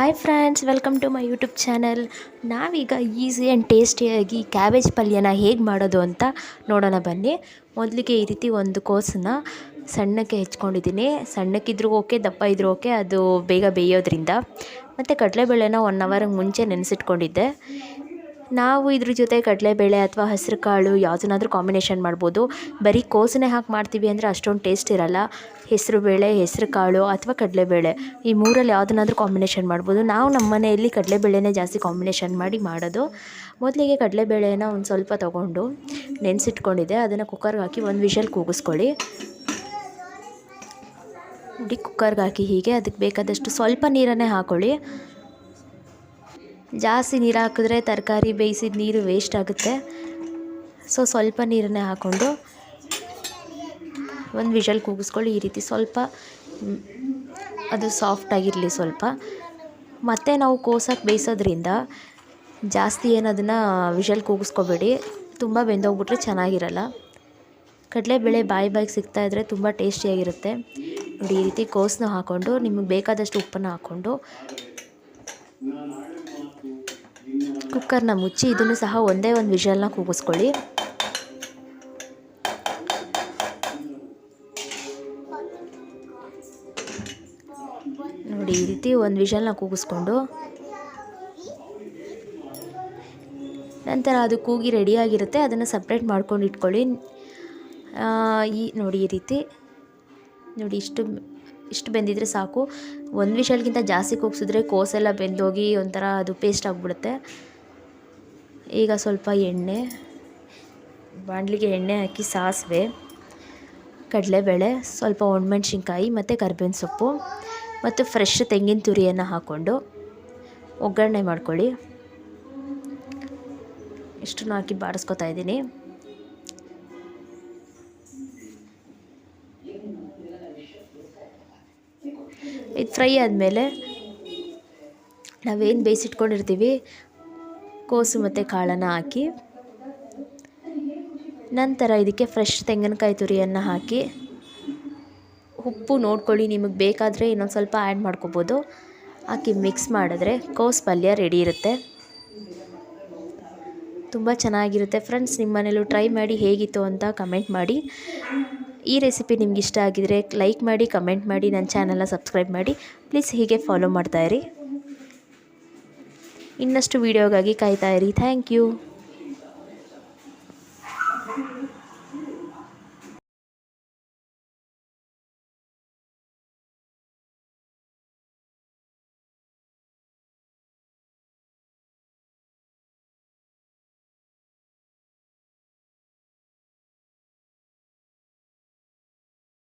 Hi friends welcome to my YouTube channel ನಾವೀಗ easy and ಟೇಸ್ಟಿಯಾಗಿ cabbage ಪಲ್ಯನ ಹೇಗೆ ಮಾಡೋದು ಅಂತ ನೋಡೋಣ ಬನ್ನಿ. ಮೊದಲಿಗೆ ಈ ರೀತಿ ಒಂದು ಕೋಸನ್ನ ಸಣ್ಣಕ್ಕೆ ಹೆಚ್ಕೊಂಡಿದ್ದೀನಿ. ಸಣ್ಣಕ್ಕಿದ್ರೂ ಓಕೆ ದಪ್ಪ ಇದ್ರೂ ಓಕೆ ಅದು ಬೇಗ ಬೇಯೋದ್ರಿಂದ. ಮತ್ತು ಕಡಲೆಬೇಳೆನ ಒನ್ ಅವರ್ ಮುಂಚೆ ನೆನೆಸಿಟ್ಕೊಂಡಿದ್ದೆ. ನಾವು ಇದ್ರ ಜೊತೆ ಕಡಲೆಬೇಳೆ ಅಥವಾ ಹಸಿರು ಕಾಳು ಯಾವುದನ್ನಾದ್ರೂ ಕಾಂಬಿನೇಷನ್ ಮಾಡ್ಬೋದು. ಬರೀ ಕೋಸನ್ನೇ ಹಾಕಿ ಮಾಡ್ತೀವಿ ಅಂದರೆ ಅಷ್ಟೊಂದು ಟೇಸ್ಟ್ ಇರಲ್ಲ. ಹೆಸರು ಬೇಳೆ ಹೆಸರು ಕಾಳು ಅಥವಾ ಕಡಲೆಬೇಳೆ ಈ ಮೂರಲ್ಲಿ ಯಾವುದನ್ನಾದ್ರೂ ಕಾಂಬಿನೇಷನ್ ಮಾಡ್ಬೋದು. ನಾವು ನಮ್ಮ ಮನೆಯಲ್ಲಿ ಕಡಲೆಬೇಳೆನೇ ಜಾಸ್ತಿ ಕಾಂಬಿನೇಷನ್ ಮಾಡಿ ಮಾಡೋದು. ಮೊದಲಿಗೆ ಕಡಲೆಬೇಳೆನ ಒಂದು ಸ್ವಲ್ಪ ತೊಗೊಂಡು ನೆನೆಸಿಟ್ಕೊಂಡಿದ್ದೆ. ಅದನ್ನು ಕುಕ್ಕರ್ಗೆ ಹಾಕಿ ಒಂದು ವಿಷಲ್ ಕೂಗಿಸ್ಕೊಳ್ಳಿ. ನೋಡಿ ಕುಕ್ಕರ್ಗೆ ಹಾಕಿ ಹೀಗೆ. ಅದಕ್ಕೆ ಬೇಕಾದಷ್ಟು ಸ್ವಲ್ಪ ನೀರನ್ನೇ ಹಾಕ್ಕೊಳ್ಳಿ ಜಾಸ್ತಿ ನೀರು ಹಾಕಿದ್ರೆ ತರಕಾರಿ ಬೇಯಿಸಿದ ನೀರು ವೇಸ್ಟ್ ಆಗುತ್ತೆ. ಸೊ ಸ್ವಲ್ಪ ನೀರನ್ನೇ ಹಾಕ್ಕೊಂಡು ಒಂದು ವಿಷಲ್ ಕೂಗಿಸ್ಕೊಳ್ಳಿ. ಈ ರೀತಿ ಸ್ವಲ್ಪ ಅದು ಸಾಫ್ಟ್ ಆಗಿರಲಿ ಸ್ವಲ್ಪ. ಮತ್ತು ನಾವು ಕೋಸಕ್ಕೆ ಬೇಯಿಸೋದ್ರಿಂದ ಜಾಸ್ತಿ ಏನು ಅದನ್ನು ವಿಷಲ್ ಕೂಗಿಸ್ಕೋಬೇಡಿ. ತುಂಬ ಬೆಂದೋಗ್ಬಿಟ್ರೆ ಚೆನ್ನಾಗಿರಲ್ಲ. ಕಡಲೆಬೇಳೆ ಬಾಯಿ ಬಾಯಿಗೆ ಸಿಗ್ತಾ ಇದ್ದರೆ ತುಂಬ ಟೇಸ್ಟಿಯಾಗಿರುತ್ತೆ ನೋಡಿ, ಈ ರೀತಿ ಕೋಸನ್ನು ಹಾಕ್ಕೊಂಡು ನಿಮಗೆ ಬೇಕಾದಷ್ಟು ಉಪ್ಪನ್ನು ಹಾಕ್ಕೊಂಡು ಕುಕ್ಕರ್ನ ಮುಚ್ಚಿ ಇದನ್ನು ಸಹ ಒಂದೇ ಒಂದು ವಿಷಲ್ನ ಕೂಗಿಸ್ಕೊಳ್ಳಿ. ನೋಡಿ, ಈ ರೀತಿ ಒಂದು ವಿಷಲ್ನ ಕೂಗಿಸ್ಕೊಂಡು. ನಂತರ ಅದು ಕೂಗಿ ರೆಡಿಯಾಗಿರುತ್ತೆ ಅದನ್ನು ಸಪ್ರೇಟ್ ಮಾಡ್ಕೊಂಡು ಇಟ್ಕೊಳ್ಳಿ. ಈ, ನೋಡಿ, ಈ ರೀತಿ. ನೋಡಿ, ಇಷ್ಟು ಇಷ್ಟು ಬೆಂದಿದ್ರೆ ಸಾಕು. ಒಂದು ವಿಷಲ್ಗಿಂತ ಜಾಸ್ತಿ ಕೂಗಿಸಿದ್ರೆ ಕೋಸೆಲ್ಲ ಬೆಂದೋಗಿ ಒಂಥರ ಅದು ಪೇಸ್ಟ್ ಆಗಿಬಿಡುತ್ತೆ. ಈಗ ಸ್ವಲ್ಪ ಎಣ್ಣೆ, ಬಾಣಲಿಗೆ ಎಣ್ಣೆ ಹಾಕಿ ಸಾಸಿವೆ, ಕಡಲೆಬೇಳೆ, ಸ್ವಲ್ಪ ಒಣಮೆಣ್ಸಿನ್ಕಾಯಿ ಮತ್ತು ಕರ್ಬೇವಿನ ಸೊಪ್ಪು ಮತ್ತು ಫ್ರೆಶ್ ತೆಂಗಿನ ತುರಿಯನ್ನು ಹಾಕ್ಕೊಂಡು ಒಗ್ಗರಣೆ ಮಾಡ್ಕೊಳ್ಳಿ. ಇಷ್ಟನ್ನು ಹಾಕಿ ಬಾಡಿಸ್ಕೊತಾ ಇದ್ದೀನಿ. ಇದು ಫ್ರೈ ಆದಮೇಲೆ ನಾವೇನು ಬೇಯಿಸಿಟ್ಕೊಂಡಿರ್ತೀವಿ ಕೋಸು ಮತ್ತು ಕಾಳನ್ನು ಹಾಕಿ, ನಂತರ ಇದಕ್ಕೆ ಫ್ರೆಶ್ ತೆಂಗಿನಕಾಯಿ ತುರಿಯನ್ನು ಹಾಕಿ, ಉಪ್ಪು ನೋಡ್ಕೊಳ್ಳಿ, ನಿಮಗೆ ಬೇಕಾದರೆ ಇನ್ನೊಂದು ಸ್ವಲ್ಪ ಆ್ಯಡ್ ಮಾಡ್ಕೋಬೋದು. ಹಾಕಿ ಮಿಕ್ಸ್ ಮಾಡಿದ್ರೆ ಕೋಸು ಪಲ್ಯ ರೆಡಿ ಇರುತ್ತೆ. ತುಂಬ ಚೆನ್ನಾಗಿರುತ್ತೆ ಫ್ರೆಂಡ್ಸ್ ನಿಮ್ಮ ಮನೇಲೂ ಟ್ರೈ ಮಾಡಿ ಹೇಗಿತ್ತು ಅಂತ ಕಮೆಂಟ್ ಮಾಡಿ. ಈ ರೆಸಿಪಿ ನಿಮ್ಗೆ ಇಷ್ಟ ಆಗಿದರೆ ಲೈಕ್ ಮಾಡಿ ಕಮೆಂಟ್ ಮಾಡಿ ನನ್ನ ಚಾನಲ್ನ ಸಬ್ಸ್ಕ್ರೈಬ್ ಮಾಡಿ. ಪ್ಲೀಸ್ ಹೀಗೆ ಫಾಲೋ ಮಾಡ್ತಾಯಿರಿ ಇನ್ನಷ್ಟು ವೀಡಿಯೋಗಾಗಿ ಇರಿ. Thank you